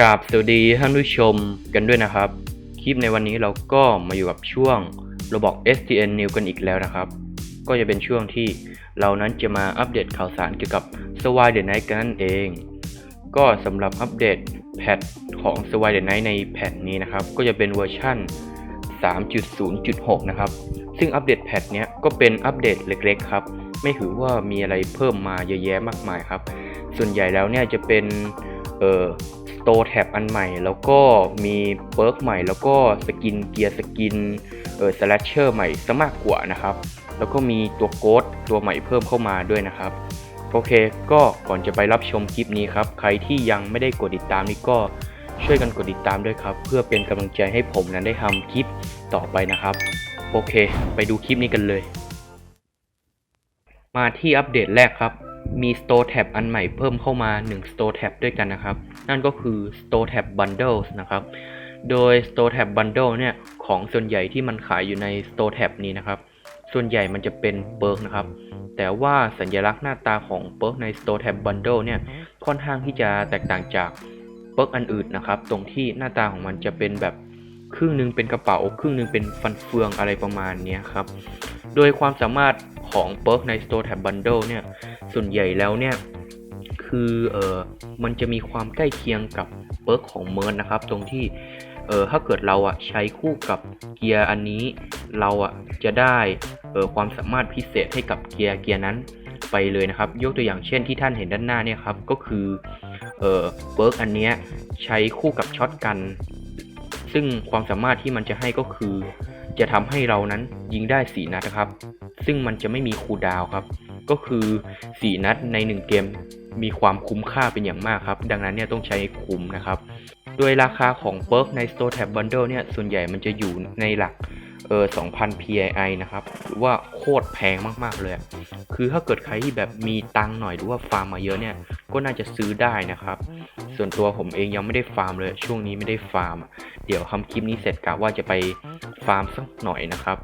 กราบสวัสดีท่านผู้ชมกันด้วยนะครับ คลิปในวันนี้เราก็มาอยู่กับช่วงราบอก STN New กันอีกแล้วนะครับ ก็จะเป็นช่วงที่เรานั้นจะมาอัปเดตข่าวสารเกี่ยวกับ s w i the Night กันนั่นเอง ก็สำหรับอัปเดตแพทของ s w i the Night ในแพทนี้นะครับ ก็จะเป็นเวอร์ชั่น 3.0.6 นะครับ ซึ่งอัปเดตแพทเนี้ยก็เป็นอัปเดตเล็กๆครับ ไม่ถือว่ามีอะไรเพิ่มมาเยอะแยะมากมายครับ ส่วนใหญ่แล้วเนี่ยจะเป็นเอ่อ Store Tab อันใหม่ แล้วก็มีเปิร์กใหม่ แล้วก็สกินเกียร์สกินเออสแลชเชอร์ใหม่ซะมากกว่านะครับ แล้วก็มีตัวโกดตัวใหม่เพิ่มเข้ามาด้วยนะครับ โอเค ก็ก่อนจะไปรับชมคลิปนี้ครับ ใครที่ยังไม่ได้กดติดตามนี่ก็ช่วยกันกดติดตามด้วยครับ เพื่อเป็นกำลังใจให้ผมนั้นได้ทำคลิปต่อไปนะครับ โอเค ไปดูคลิปนี้กันเลย มาที่อัปเดตแรกครับ มี Store Tab อันใหม่เพิ่มเข้ามา 1 Store Tab ด้วยกันนะครับ นั่นก็คือ Store Tab Bundles นะครับ โดย Store Tab Bundle เนี่ย ของส่วนใหญ่ที่มันขายอยู่ใน Store Tab นี้นะครับ ส่วนใหญ่มันจะเป็นเปิร์กนะครับ แต่ว่าสัญลักษณ์หน้าตาของเปิร์กใน Store Tab Bundle เนี่ย ค่อนข้างที่จะแตกต่างจากเปิร์กอันอื่นนะครับ ตรงที่หน้าตาของมันจะเป็นแบบครึ่งหนึงเป็นกระเป๋า ครึ่งหนึงเป็นฟันเฟืองอะไรประมาณนี้ครับ โดยความสามารถของเปิร์กใน Store Tab Bundle เนี่ย ส่วนใหญ่แล้วเนี่ย คือเออมันจะมีความใกล้เคียงกับเปิร์กของเมิร์นนะครับ ตรงที่เออถ้าเกิดเราอะใช้คู่กับเกียร์อันนี้ เราอะจะได้เออความสามารถพิเศษให้กับเกียร์เกียร์นั้นไปเลยนะครับ ยกตัวอย่างเช่นที่ท่านเห็นด้านหน้าเนี่ยครับก็คือเออเปิร์กอันเนี้ยใช้คู่กับช็อตกัน ซึ่งความสามารถที่มันจะให้ก็คือ จะทำให้เรานั้นยิงได้4นัดนะครับ ซึ่งมันจะไม่มีคูลดาวครับ ก็คือ 4 นัดใน 1 เกม มีความคุ้มค่าเป็นอย่างมากครับ ดังนั้นเนี่ยต้องใช้คุ้มนะครับ โดยราคาของเปิร์กใน Store Tab Bundle เนี่ยส่วนใหญ่มันจะอยู่ในหลักเออ2,000 PII นะครับหรือว่าโคตรแพงมาก ๆ เลย คือถ้าเกิดใครที่แบบมีตังหน่อยหรือว่าฟาร์มมาเยอะเนี่ย ก็น่าจะซื้อได้นะครับ ส่วนตัวผมเองยังไม่ได้ฟาร์มเลย ช่วงนี้ไม่ได้ฟาร์ม เดี๋ยวทำคลิปนี้เสร็จกะว่าจะไปฟาร์มสักหน่อยนะครับ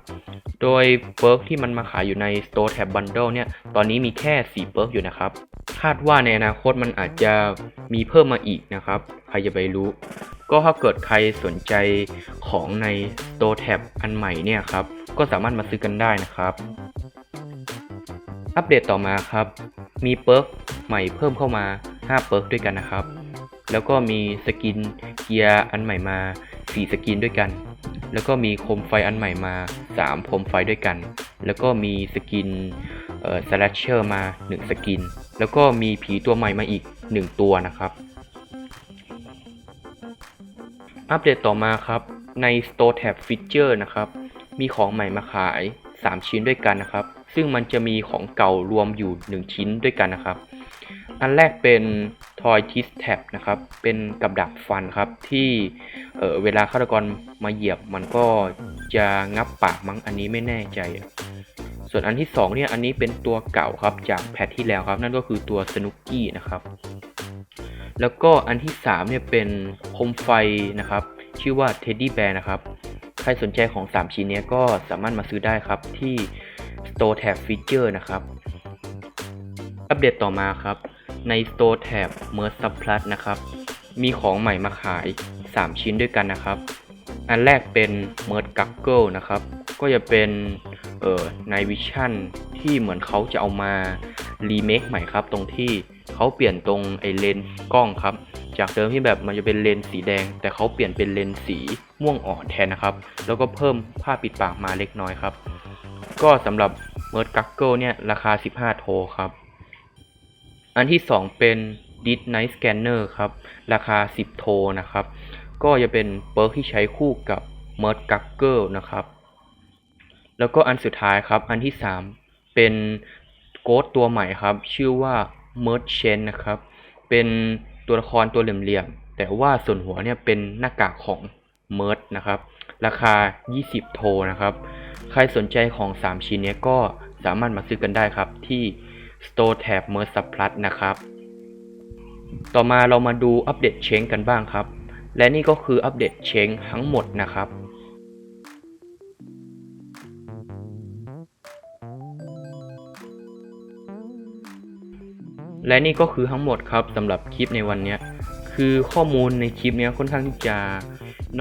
โดยเปิร์กที่มันมาขายอยู่ใน Store Tab Bundle เนี่ย ตอนนี้มีแค่ 4 เปิร์กอยู่นะครับ คาดว่าในอนาคตมันอาจจะมีเพิ่มมาอีกนะครับ ใครจะไปรู้ ก็ถ้าเกิดใครสนใจของใน Store Tab อันใหม่เนี่ยครับ ก็สามารถมาซื้อกันได้นะครับ อัปเดตต่อมาครับ มีเปิร์กใหม่เพิ่มเข้ามา 5เปิร์กด้วยกันนะครับ แล้วก็มีสกินเกียร์อันใหม่มา 4 สกินด้วยกัน แล้วก็มีโคมไฟอันใหม่มา 3 โคมไฟด้วยกัน แล้วก็มีสกินเอ่อสแลชเชอร์มา 1 สกิน แล้วก็มีผีตัวใหม่มาอีก 1 ตัวนะครับ อัปเดตต่อมาครับ ใน Store Tab Feature นะครับ มีของใหม่มาขาย 3 ชิ้นด้วยกันนะครับ ซึ่งมันจะมีของเก่ารวมอยู่ 1 ชิ้นด้วยกันนะครับ อันแรกเป็น Toy t i s Tab นะครับ เป็นกับดักฟันครับที่เออเวลาฆาตกรมาเหยียบมันก็จะงับปากมั้งอันนี้ไม่แน่ใจ ส่วนอันที่2เนี่ยอันนี้เป็นตัวเก่าครับจากแพทที่แล้วครับ นั่นก็คือตัวสนุกกี้นะครับ แล้วก็อันที่3เนี่ยเป็นโคมไฟนะครับ ชื่อว่า Teddy Bear นะครับ ใครสนใจของ 3 ชิ้นเนี้ยก็สามารถมาซื้อได้ครับที่ Store Tab Feature นะครับ อัปเดตต่อมาครับ ใน Store Tab Merge Sub Plus นะครับ มีของใหม่มาขาย 3 ชิ้นด้วยกันนะครับ อันแรกเป็น Merge Goggle นะครับ ก็จะเป็นเอ่อ Night Vision ที่เหมือนเขาจะเอามารีเมคใหม่ครับตรงที่เขาเปลี่ยนตรงไอเลนส์กล้องครับ จากเดิมที่แบบมันจะเป็นเลนส์สีแดง แต่เขาเปลี่ยนเป็นเลนส์สีม่วงอ่อนแทนนะครับ แล้วก็เพิ่มผ้าปิดปากมาเล็กน้อยครับ ก็สำหรับ Merge Goggle เนี่ยราคา 15 โทครับ อันที่ 2 เป็น d i s Night Scanner ครับ ราคา 10 โทนะครับ ก็จะเป็นเปิร์กที่ใช้คู่กับ Merge Goggle นะครับ แล้วก็อันสุดท้ายครับ อันที่ 3 เป็นโกดตัวใหม่ครับ ชื่อว่า Merchant นะครับ เป็นตัวละครตัวเหลี่ยมๆ แต่ว่าส่วนหัวเนี่ยเป็นหน้ากากของ m e r g นะครับ ราคา 20 โทนะครับ ใครสนใจของ 3 ชิ้นนี้ก็สามารถมาซื้อกันได้ครับที่ Store Tab Merge Sub Plus นะครับ ต่อมาเรามาดูอัปเดตเชงกันบ้างครับ และนี่ก็คืออัปเดตเชงทั้งหมดนะครับและนี่ก็คือทั้งหมดครับสำหรับคลิปในวันนี้คือข้อมูลในคลิปนี้ค่อนข้างที่จะ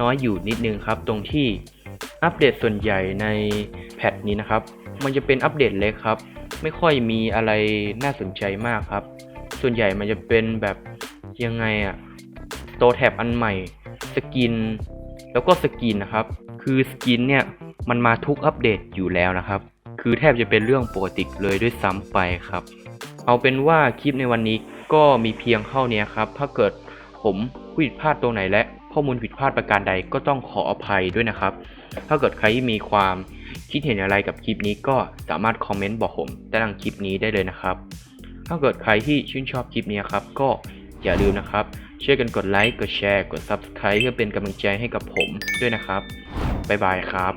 น้อยอยู่นิดนึงครับ ตรงที่อัปเดตส่วนใหญ่ในแพทนี้นะครับ มันจะเป็นอัปเดตเล็กครับ ไม่ค่อยมีอะไรน่าสนใจมากครับ ส่วนใหญ่มันจะเป็นแบบยังไงอะตัวแท็บอันใหม่ สกิน แล้วก็สกินนะครับ คือสกินเนี่ยมันมาทุกอัปเดตอยู่แล้วนะครับ คือแทบจะเป็นเรื่องปกติเลยด้วยซ้ำไปครับ เอาเป็นว่าคลิปในวันนี้ก็มีเพียงเท่านี้ครับ ถ้าเกิดผมผิดพลาดตรงไหนและข้อมูลผิดพลาดประการใดก็ต้องขออภัยด้วยนะครับ ถ้าเกิดใครมีความ คิดเห็นอะไรกับคลิปนี้ก็สามารถคอมเมนต์บอกผมใต้ล่างคลิปนี้ได้เลยนะครับ ถ้าเกิดใครที่ชื่นชอบคลิปนี้ครับก็อย่าลืมนะครับช่วยกันกดไลค์กดแชร์กด Subscribe เพื่อเป็นกำลังใจให้กับผมด้วยนะครับ บ๊ายบายครับ